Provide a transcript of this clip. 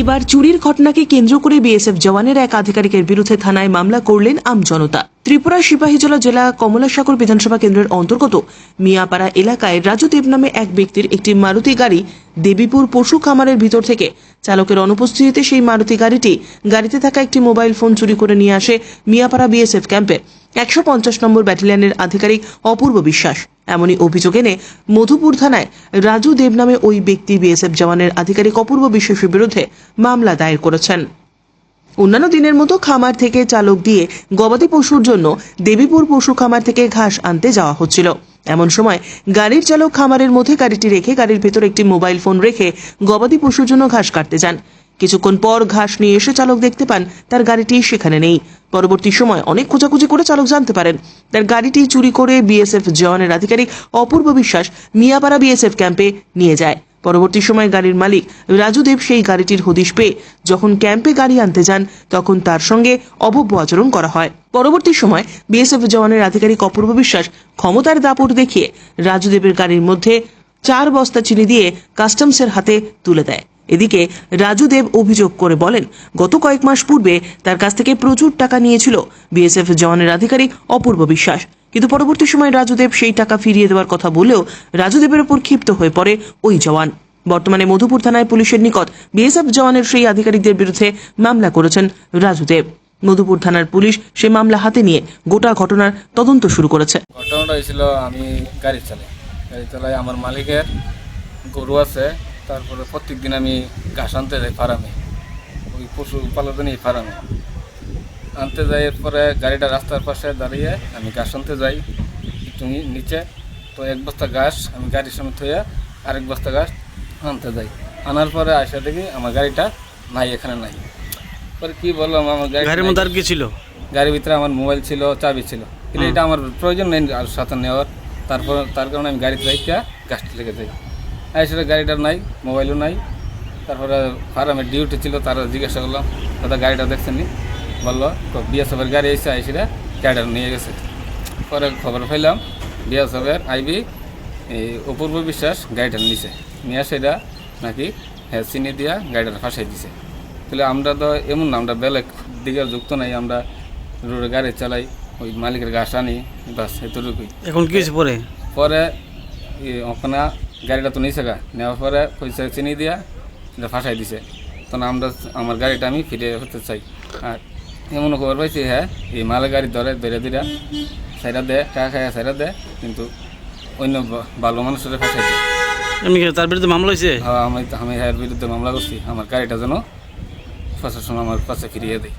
এবার চুরির ঘটনাকে কেন্দ্র করে বিএসএফ জওয়ানের এক আধিকারিকের বিরুদ্ধে থানায় মামলা করলেন আমজনতা ত্রিপুরা সিপাহীজলা জেলা কমলাসাগর বিধানসভা কেন্দ্রের অন্তর্গত মিয়াপাড়া এলাকায় রাজু দেব নামে এক ব্যক্তির একটি মারুতি গাড়ি দেবীপুর পশু খামারের ভিতর থেকে চালকের অনুপস্থিতিতে সেই মারুতি গাড়িটি গাড়িতে থাকা একটি মোবাইল ফোন চুরি করে নিয়ে আসে মিয়াপাড়া বিএসএফ ক্যাম্পে। একশো পঞ্চাশ নম্বর ব্যাটালিয়নের আধিকারিক অপূর্ব বিশ্বাস। এমনই অভিযোগ এনে মধুপুর থানায় রাজু দেব নামে ওই ব্যক্তি বিএসএফ জওয়ানের আধিকারিক অপূর্ব বিশ্বাসের বিরুদ্ধে মামলা দায়ের করেছেন। অন্যান্য দিনের মতো খামার থেকে চালক দিয়ে গবাদি পশুর জন্য দেবীপুর পশু খামার থেকে ঘাস আনতে যাওয়া হচ্ছিল। এমন সময় গাড়ির চালক খামারের মধ্যে গাড়িটি রেখে গাড়ির ভেতর একটি মোবাইল ফোন রেখে গবাদি পশুর জন্য ঘাস কাটতে যান। কিছুক্ষণ পর ঘাস নিয়ে এসে চালক দেখতে পান, তার গাড়িটি সেখানে নেই। পরবর্তী সময় অনেক খোঁজাখুঁজি করে চালক জানতে পারেন, তার গাড়িটি চুরি করে বিএসএফ জওয়ানের আধিকারিক অপূর্ব বিশ্বাস মিয়াপাড়া বিএসএফ ক্যাম্পে নিয়ে যায়। পরবর্তী সময় গাড়ির মালিক রাজুদেব সেই গাড়িটির হদিশ পেয়ে যখন ক্যাম্পে গাড়ি আনতে যান, তখন তার সঙ্গে অভব্য আচরণ করা হয়। পরবর্তী সময় বিএসএফ জওয়ানের আধিকারিক অপূর্ব বিশ্বাস ক্ষমতার দাপট দেখিয়ে রাজুদেবের গাড়ির মধ্যে চার বস্তা চিনি দিয়ে কাস্টমসের হাতে তুলে দেয়। এদিকে রাজুদেব অভিযোগ করে বলেন, গত কয়েক মাস পূর্বে তার কাছ থেকে প্রচুর টাকা নিয়েছিল। বিএসএফ জওয়ানের আধিকারিক অপূর্ব বিশ্বাস। কিন্তু পরবর্তী সময় রাজুদেব সেই টাকা ফিরিয়ে দেওয়ার কথা বলেও রাজুদেবের ওপর ক্ষিপ্ত হয়ে পড়ে ওই জওয়ান। বর্তমানে মধুপুর থানায় পুলিশের নিকট বিএসএফ জওয়ানের সেই আধিকারিকদের বিরুদ্ধে মামলা করেছেন রাজুদেব। মধুপুর থানার পুলিশ সে মামলা হাতে নিয়ে গোটা ঘটনার তদন্ত শুরু করেছে। ঘটনাটা হয়েছিল, আমি গাড়ি চালাই। গাড়ি চালাই, আমার মালিকের গরু আছে তারপরে প্রত্যেক দিন আমি ঘাস আনতে যাই ফার্মে। ওই পশু পালনই ফার্মে। আনতে যাই এরপরে গাড়িটা রাস্তার পাশে দাঁড়িয়ে আমি ঘাস আনতে যাই একটু নিচে। তো এক বস্তা ঘাস আমি গাড়ির সামনে থইয়া আরেক বস্তা ঘাস আনতে যাই। আনার পরে আসা দেখি আমার গাড়িটা নাই এখানে নাই। পরে কি বললাম আমার গাড়ি গাড়ির মধ্যে আর কি ছিল? গাড়ির ভিতরে আমার মোবাইল ছিল চাবি ছিল। কিন্তু এটা আমার প্রয়োজন নেই আর সাথে নেওয়ার। তারপর তার কারণে আমি গাড়িতে রাইকা গাছটি লেগে যাই। আর সেটা গাড়িটার নাই মোবাইলও নাই। তারপরে ফার্মের ডিউটি ছিল তারা জিজ্ঞাসা করলাম দাদা গাড়িটা দেখছেন নি বলল বিএসএফের গাড়ি এসে আইসিরা গাড়িটা নিয়ে গেছে। পরে খবর পাইলাম বিএসএফের আইবি এই অপূর্ব বিশ্বাস গাড়িটা নিছে। নিয়ে সেটা নাকি হ্যাঁ চিনি দিয়া গাড়িটা ফাঁসাই দিছে। তাহলে আমরা তো এমন না আমরা বেলেগ দিকে যুক্ত নাই আমরা রোডে গাড়ি চালাই ওই মালিকের গাছ আনি বাস এতটুকুই। এখন কি পরে? পরে ওখানে গাড়িটা তো নিয়েছে গা নেওয়ার পরে পয়সা চিনি দিয়া এটা ফাঁসাই দিছে। তখন আমরা আমার গাড়িটা আমি ফিরে হতে চাই। আর এমন খবর পাইছি হ্যাঁ এই মালের গাড়ি ধরে ধরে ধরে সাইডা দেয় টাকা খায় সাইডা দেয় কিন্তু অন্য ভালো মানুষের ফাঁসাই দেয় কি তার বিরুদ্ধে মামলা হয়েছে হ্যাঁ, আমি আমি হ্যাঁ বিরুদ্ধে মামলা করছি। আমার গাড়িটা যেন প্রশাসন আমার কাছে ফিরিয়ে দেয়।